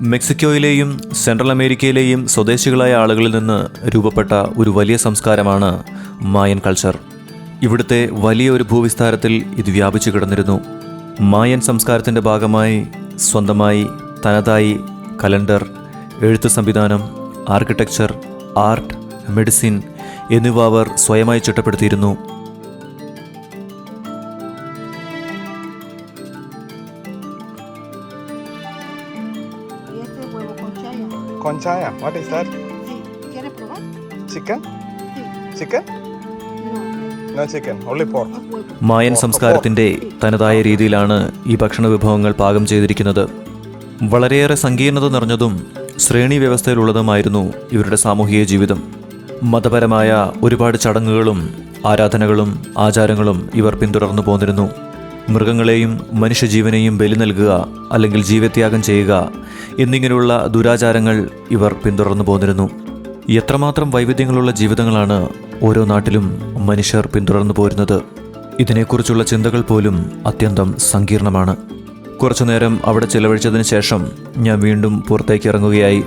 മെക്സിക്കോയിലെയും central അമേരിക്കയിലെയും സ്വദേശികളായ ആളുകളിൽ നിന്ന് രൂപപ്പെട്ട ഒരു വലിയ സംസ്കാരമാണ് മായൻ കൾച്ചർ. ഇവിടുത്തെ വലിയ ഒരു ഭൂവിസ്താരത്തിൽ ഇത് വ്യാപിച്ചു കിടന്നിരുന്നു. മായൻ സംസ്കാരത്തിന്റെ ഭാഗമായി സ്വന്തമായി തനതായി കലണ്ടർ എഴുത്ത് സംവിധാനം ആർക്കിടെക്ചർ ആർട്ട് മെഡിസിൻ എന്നിവ അവർ സ്വയമായി ചിട്ടപ്പെടുത്തിയിരുന്നു. Y este huevo con chaya. Conchaya, what is that? Sí. ¿Quieres probar? Chicken? Sí. Chicken? No. No chicken, only pork. Es. Mayan സംസ്കാരത്തിന്റെ തനതായ രീതിയിലാണ് ഈ ഭക്ഷണ വിഭവങ്ങൾ പാകം ചെയ്തിരിക്കുന്നത് വളരെയേറെ സങ്കീർണത നിറഞ്ഞതും ശ്രേണി വ്യവസ്ഥയിലുള്ളതുമായിരുന്നു ഇവരുടെ സാമൂഹിക ജീവിതം മതപരമായ ഒരുപാട് ചടങ്ങുകളും ആരാധനകളും ആചാരങ്ങളും ഇവർ പിന്തുടർന്നു പോന്നിരുന്നു മൃഗങ്ങളെയും മനുഷ്യജീവനെയും ബലി നൽകുക അല്ലെങ്കിൽ ജീവത്യാഗം ചെയ്യുക എന്നിങ്ങനെയുള്ള ദുരാചാരങ്ങൾ ഇവർ പിന്തുടർന്നു പോന്നിരുന്നു. എത്രമാത്രം വൈവിധ്യങ്ങളുള്ള ജീവിതങ്ങളാണ് ഓരോ നാട്ടിലും മനുഷ്യർ പിന്തുടർന്നു പോരുന്നത്. ഇതിനെക്കുറിച്ചുള്ള ചിന്തകൾ പോലും അത്യന്തം സങ്കീർണമാണ്. കുറച്ചുനേരം അവിടെ ചിലവഴിച്ചതിന് ശേഷം ഞാൻ വീണ്ടും പുറത്തേക്ക് ഇറങ്ങുകയായി.